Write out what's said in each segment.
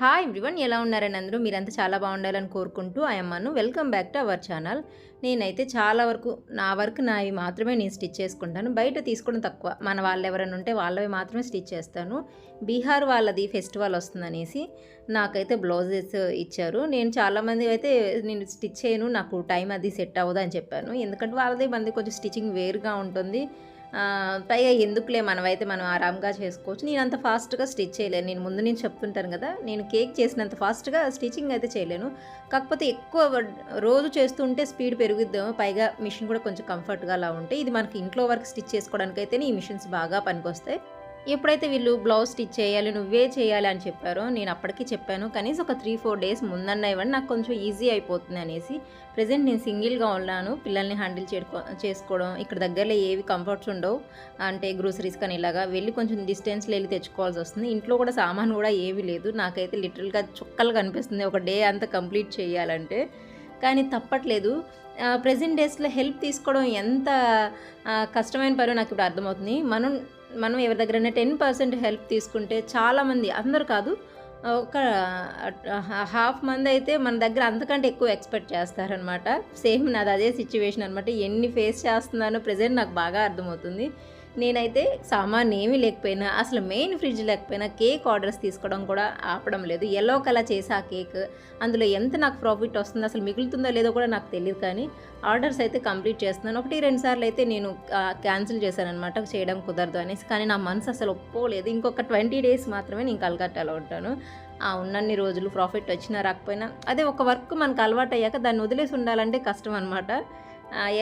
Hi everyone ఎలా ఉన్నారని అందరూ? మీరంతా చాలా బాగుండాలని కోరుకుంటూ అమ్మను welcome back to our channel నేనైతే చాలా వరకు నా వర్క్ నావి మాత్రమే నేను స్టిచ్ చేసుకుంటాను. బయట తీసుకోవడం తక్కువ. మన వాళ్ళు ఎవరైనా ఉంటే వాళ్ళవి మాత్రమే స్టిచ్ చేస్తాను. బీహార్ వాళ్ళది ఫెస్టివల్ వస్తుందనేసి నాకైతే బ్లౌజెస్ ఇచ్చారు. నేను చాలామంది అయితే నేను స్టిచ్ చేయను నాకు టైం అది సెట్ అవ్వదు అని చెప్పాను. ఎందుకంటే వాళ్ళది మంది కొంచెం స్టిచ్చింగ్ వేరుగా ఉంటుంది. పైగా ఎందుకులే మనమైతే మనం ఆరామ్గా చేసుకోవచ్చు. నేను అంత ఫాస్ట్గా స్టిచ్ చేయలేను. నేను ముందు నుంచి చెప్తుంటాను కదా నేను కేక్ చేసినంత ఫాస్ట్గా స్టిచ్చింగ్ అయితే చేయలేను. కాకపోతే ఎక్కువ రోజు చేస్తుంటే స్పీడ్ పెరుగుద్దాము పైగా మిషన్ కూడా కొంచెం కంఫర్ట్గా అలా ఉంటాయి ఇది మనకి ఇంట్లో వరకు స్టిచ్ చేసుకోవడానికి అయితే ఈ మిషన్స్ బాగా పనికొస్తాయి. ఎప్పుడైతే వీళ్ళు బ్లౌజ్ స్టిచ్ చేయాలి నువ్వే చేయాలి అని చెప్పారో నేను అప్పటికి చెప్పాను. కనీసం ఒక త్రీ ఫోర్ డేస్ ముందన్న ఇవ్వండి నాకు కొంచెం ఈజీ అయిపోతుంది అనేసి. ప్రజెంట్ నేను సింగిల్గా ఉన్నాను పిల్లల్ని హ్యాండిల్ చేసుకో చేసుకోవడం ఇక్కడ దగ్గరలో ఏవి కంఫర్ట్స్ ఉండవు అంటే గ్రోసరీస్ కానీ ఇలాగా. వెళ్ళి కొంచెం డిస్టెన్స్లో వెళ్ళి తెచ్చుకోవాల్సి వస్తుంది. ఇంట్లో కూడా సామాన్ కూడా ఏమీ లేదు. నాకైతే లిటరల్గా చుక్కలు కనిపిస్తుంది. ఒక డే అంతా కంప్లీట్ చేయాలంటే. కానీ తప్పట్లేదు. ప్రజెంట్ డేస్లో హెల్ప్ తీసుకోవడం ఎంత కష్టమైన పని నాకు ఇప్పుడు అర్థమవుతుంది. మనం మనం ఎవరి దగ్గరైనా టెన్ పర్సెంట్ హెల్ప్ తీసుకుంటే చాలామంది అందరు కాదు ఒక హాఫ్ మంది అయితే మన దగ్గర అంతకంటే ఎక్కువ ఎక్స్పెక్ట్ చేస్తారనమాట సేమ్ నాది అదే సిచ్యువేషన్ అనమాట ఎన్ని ఫేస్ చేస్తున్నానో ప్రజెంట్ నాకు బాగా అర్థమవుతుంది. నేనైతే సామాన్ ఏమీ లేకపోయినా అసలు మెయిన్ ఫ్రిడ్జ్ లేకపోయినా కేక్ ఆర్డర్స్ తీసుకోవడం కూడా ఆపడం లేదు. ఎల్లో కలర్ చేసి ఆ కేక్ అందులో ఎంత నాకు ప్రాఫిట్ వస్తుందో అసలు మిగులుతుందో లేదో కూడా నాకు తెలియదు కానీ ఆర్డర్స్ అయితే కంప్లీట్ చేస్తున్నాను. ఒకటి రెండు సార్లు అయితే నేను క్యాన్సిల్ చేశాను అనమాట చేయడం కుదరదు అనేసి. కానీ నా మనసు అసలు ఒప్పుకోలేదు. ఇంకొక ట్వంటీ డేస్ మాత్రమే నేను కలకట్టాలో ఉంటాను. ఆ ఉన్నన్ని రోజులు ప్రాఫిట్ వచ్చినా రాకపోయినా అదే ఒక వర్క్ మనకు అలవాటు అయ్యాక దాన్ని వదిలేసి ఉండాలంటే కష్టం అనమాట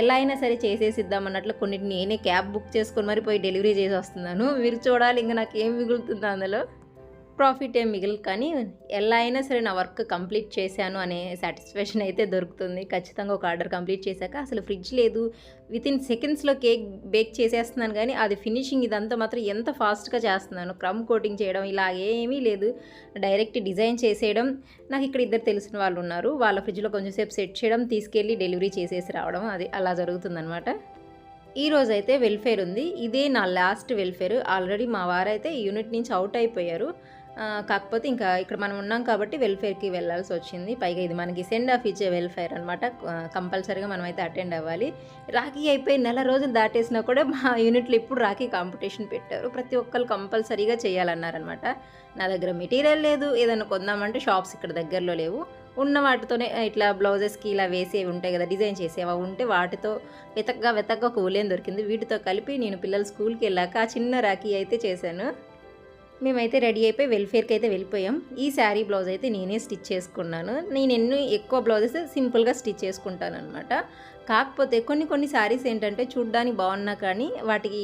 ఎలా అయినా సరే చేసేసిద్దాం అన్నట్లు కొన్నిటిని నేనే క్యాబ్ బుక్ చేసుకొని మరి పోయి డెలివరీ చేసి వస్తున్నాను. మీరు చూడాలి ఇంకా నాకు ఏం మిగులుతుందో అందులో. ప్రాఫిట్ ఏం మిగిలి కానీ ఎలా అయినా సరే నా వర్క్ కంప్లీట్ చేశాను అనే సాటిస్ఫాక్షన్ అయితే దొరుకుతుంది. ఖచ్చితంగా ఒక ఆర్డర్ కంప్లీట్ చేశాక అసలు ఫ్రిడ్జ్ లేదు. విత్ ఇన్ సెకండ్స్లో కేక్ బేక్ చేసేస్తున్నాను కానీ అది ఫినిషింగ్ ఇదంతా మాత్రం ఎంత ఫాస్ట్గా చేస్తున్నాను. క్రమ్ కోటింగ్ చేయడం ఇలా ఏమీ లేదు. డైరెక్ట్ డిజైన్ చేసేయడం. నాకు ఇక్కడ ఇద్దరు తెలిసిన వాళ్ళు ఉన్నారు. వాళ్ళ ఫ్రిడ్జ్లో కొంచెం సేపు సెట్ చేయడం తీసుకెళ్ళి డెలివరీ చేసేసి రావడం అది అలా జరుగుతుందన్నమాట. ఈ రోజు అయితే వెల్ఫేర్ ఉంది. ఇదే నా లాస్ట్ వెల్ఫేర్. ఆల్రెడీ మా వారైతే యూనిట్ నుంచి అవుట్ అయిపోయారు. కాకపోతే ఇంకా ఇక్కడ మనం ఉన్నాం కాబట్టి వెల్ఫేర్కి వెళ్ళాల్సి వచ్చింది. పైగా ఇది మనకి సెండ్ ఆఫ్ ఇచ్చే వెల్ఫేర్ అనమాట కంపల్సరీగా మనం అయితే అటెండ్ అవ్వాలి. రాఖీ అయిపోయి నెల రోజులు దాటేసినా కూడా మా యూనిట్లో ఇప్పుడు రాఖీ కాంపిటీషన్ పెట్టారు. ప్రతి ఒక్కరు కంపల్సరీగా చేయాలన్నారనమాట నా దగ్గర మెటీరియల్ లేదు. ఏదైనా కొందామంటే షాప్స్ ఇక్కడ దగ్గరలో లేవు. ఉన్న వాటితోనే ఇట్లా బ్లౌజెస్కి ఇలా వేసేవి ఉంటాయి కదా డిజైన్ చేసేవి అవి ఉంటే వాటితో వెతకగా వెతకగా ఒక దొరికింది. వీటితో కలిపి నేను పిల్లలు స్కూల్కి వెళ్ళాక ఆ చిన్న రాఖీ అయితే చేశాను. మేమైతే రెడీ అయిపోయి వెల్ఫేర్కి అయితే వెళ్ళిపోయాం. ఈ శారీ బ్లౌజ్ అయితే నేనే స్టిచ్ చేసుకున్నాను. నేను ఎన్ని ఎక్కువ బ్లౌజెస్ సింపుల్గా స్టిచ్ చేసుకుంటాను అనమాట కాకపోతే కొన్ని కొన్ని శారీస్ ఏంటంటే చూడ్డానికి బాగున్నా కానీ వాటికి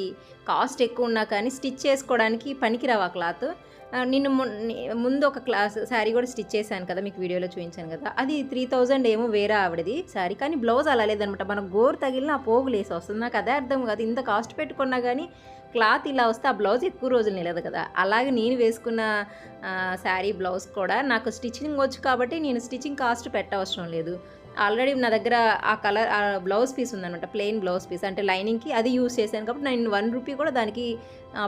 కాస్ట్ ఎక్కువ ఉన్నా కానీ స్టిచ్ చేసుకోవడానికి పనికిరావు ఆ క్లాత్. నిన్ను ముందు ఒక క్లాస్ శారీ కూడా స్టిచ్ చేశాను కదా మీకు వీడియోలో చూపించాను కదా. అది త్రీ థౌజండ్ ఏమో వేరే ఆవిడది శారీ కానీ బ్లౌజ్ అలా లేదనమాట మన గోరు తగిలిన ఆ పోగు లేసి వస్తుంది. నాకు అదే అర్థం కాదు. ఇంత కాస్ట్ పెట్టుకున్నా కానీ క్లాత్ ఇలా వస్తే ఆ బ్లౌజ్ ఎక్కువ రోజులు నిలదు కదా. అలాగే నేను వేసుకున్న శారీ బ్లౌజ్ కూడా నాకు స్టిచ్చింగ్ వచ్చు కాబట్టి నేను స్టిచ్చింగ్ కాస్ట్ పెట్టవసరం లేదు. ఆల్రెడీ నా దగ్గర ఆ కలర్ ఆ బ్లౌజ్ పీస్ ఉందనమాట ప్లెయిన్ బ్లౌజ్ పీస్. అంటే లైనింగ్కి అది యూస్ చేశాను కాబట్టి నేను వన్ రూపీ కూడా దానికి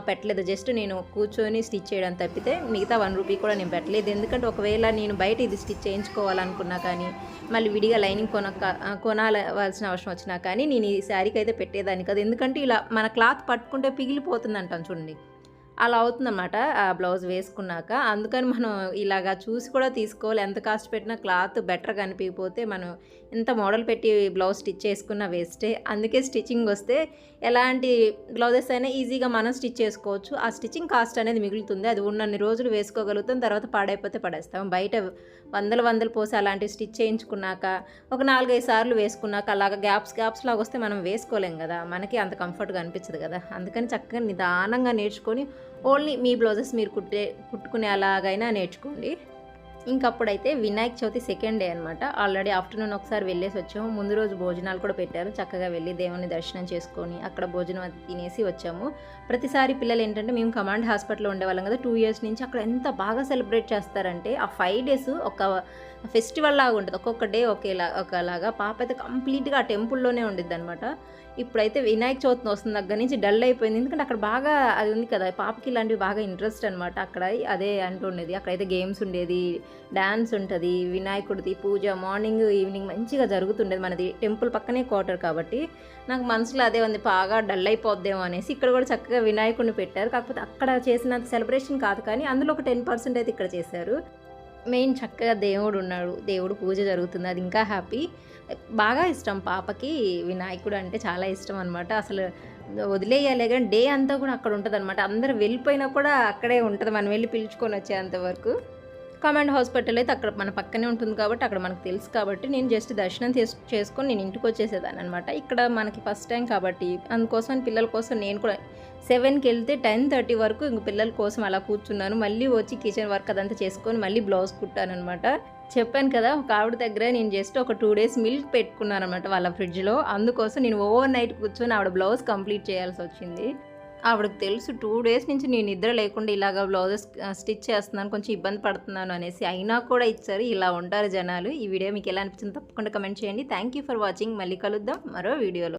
పెట్టలేదు. జస్ట్ నేను కూర్చొని స్టిచ్ చేయడం తప్పితే మిగతా వన్ రూపీ కూడా నేను పెట్టలేదు. ఎందుకంటే ఒకవేళ నేను బయట ఇది స్టిచ్ చేయించుకోవాలనుకున్నా కానీ మళ్ళీ విడిగా లైనింగ్ కొన కొనాలవలసిన అవసరం వచ్చినా కానీ నేను ఈ శారీకి అయితే పెట్టేదాన్ని కదా. ఎందుకంటే ఇలా మన క్లాత్ పట్టుకుంటే పిగిలిపోతుంది అంటాం చూడండి. అలా అవుతుందన్నమాట ఆ బ్లౌజ్ వేసుకున్నాక. అందుకని మనం ఇలాగా చూసి కూడా తీసుకోవాలి. ఎంత కాస్ట్ పెట్టినా క్లాత్ బెటర్ కనిపించకపోతే మనం ఎంత మోడల్ పెట్టి బ్లౌజ్ స్టిచ్ చేసుకున్నా వేస్టే. అందుకే స్టిచ్చింగ్ వస్తే ఎలాంటి బ్లౌజెస్ అయినా ఈజీగా మనం స్టిచ్ చేసుకోవచ్చు. ఆ స్టిచ్చింగ్ కాస్ట్ అనేది మిగులుతుంది. అది ఉన్నన్ని రోజులు వేసుకోగలుగుతాం తర్వాత పాడైపోతే పడేస్తాం. బయట వందల వందలు పోసి అలాంటివి స్టిచ్ చేయించుకున్నాక ఒక నాలుగైదు సార్లు వేసుకున్నాక అలాగ గ్యాప్స్ గ్యాప్స్ లాగా వస్తే మనం వేసుకోలేం కదా. మనకి అంత కంఫర్ట్గా అనిపించదు కదా. అందుకని చక్కగా నిదానంగా నేర్చుకొని ఓన్లీ మీ బ్లౌజెస్ మీరు కుట్టే కుట్టుకునే అలాగైనా నేర్చుకోండి. ఇంకప్పుడైతే వినాయక చవితి సెకండ్ డే అనమాట ఆల్రెడీ ఆఫ్టర్నూన్ ఒకసారి వెళ్ళేసి వచ్చాము. ముందు రోజు భోజనాలు కూడా పెట్టారు. చక్కగా వెళ్ళి దేవుని దర్శనం చేసుకొని అక్కడ భోజనం తినేసి వచ్చాము. ప్రతిసారి పిల్లలు ఏంటంటే మేము కమాండ్ హాస్పిటల్లో ఉండేవాళ్ళం కదా టూ ఇయర్స్ నుంచి అక్కడ ఎంత బాగా సెలబ్రేట్ చేస్తారంటే ఆ ఫైవ్ డేస్ ఒక ఫెస్టివల్ లాగా ఉంటుంది. ఒక్కొక్క డే ఒకేలా ఒకలాగా పాప అయితే కంప్లీట్గా ఆ టెంపుల్లోనే ఉండిద్ది అనమాట ఇప్పుడైతే వినాయక చవితి వస్తుంది దగ్గర నుంచి డల్ అయిపోయింది. ఎందుకంటే అక్కడ బాగా అది ఉంది కదా పాపకి ఇలాంటివి బాగా ఇంట్రెస్ట్ అనమాట అక్కడ అదే అంటుండేది అక్కడైతే గేమ్స్ ఉండేది. డ్యాన్స్ ఉంటుంది వినాయకుడిది పూజ మార్నింగ్ ఈవినింగ్ మంచిగా జరుగుతుండేది మనది. టెంపుల్ పక్కనే క్వార్టర్ కాబట్టి నాకు మనసులో అదే ఉంది బాగా డల్ అయిపోద్దేమో అనేసి. ఇక్కడ కూడా చక్కగా వినాయకుడిని పెట్టారు. కాకపోతే అక్కడ చేసినంత సెలబ్రేషన్ కాదు కానీ అందులో ఒక టెన్ పర్సెంట్ అయితే ఇక్కడ చేశారు. మెయిన్ చక్కగా దేవుడు ఉన్నాడు దేవుడు పూజ జరుగుతుంది అది ఇంకా హ్యాపీ. బాగా ఇష్టం పాపకి వినాయకుడు అంటే చాలా ఇష్టం అనమాట అసలు వదిలేయాలి కానీ డే అంతా కూడా అక్కడ ఉంటుంది అనమాట అందరు వెళ్ళిపోయినా కూడా అక్కడే ఉంటుంది మనం వెళ్ళి పిలుచుకొని వచ్చేంత వరకు. కమాండ్ హాస్పిటల్ అయితే అక్కడ మన పక్కనే ఉంటుంది కాబట్టి అక్కడ మనకు తెలుసు కాబట్టి నేను జస్ట్ దర్శనం చేసు చేసుకొని నేను ఇంటికి వచ్చేసేదాన్ని అనమాట ఇక్కడ మనకి ఫస్ట్ టైం కాబట్టి అందుకోసం పిల్లల కోసం నేను కూడా సెవెన్కి వెళ్తే టెన్ థర్టీ వరకు ఇంక పిల్లల కోసం అలా కూర్చున్నాను. మళ్ళీ వచ్చి కిచెన్ వర్క్ అదంతా చేసుకొని మళ్ళీ బ్లౌజ్ కుట్టాను అనమాట చెప్పాను కదా ఒక ఆవిడ దగ్గర నేను జస్ట్ ఒక టూ డేస్ మిల్క్ పెట్టుకున్నాను అనమాట వాళ్ళ ఫ్రిడ్జ్లో. అందుకోసం నేను ఓవర్ నైట్ కూర్చొని ఆవిడ బ్లౌజ్ కంప్లీట్ చేయాల్సి వచ్చింది. ఆవిడకి తెలుసు టూ డేస్ నుంచి నేను నిద్ర లేకుండా ఇలాగ బ్లౌజెస్ స్టిచ్ చేస్తున్నాను కొంచెం ఇబ్బంది పడుతున్నాను అనేసి అయినా కూడా ఇచ్చారు. ఇలా ఉంటారు జనాలు. ఈ వీడియో మీకు ఎలా అనిపించింది తప్పకుండా కమెంట్ చేయండి. థ్యాంక్ యూ ఫర్ వాచింగ్ మళ్ళీ కలుద్దాం మరో వీడియోలో.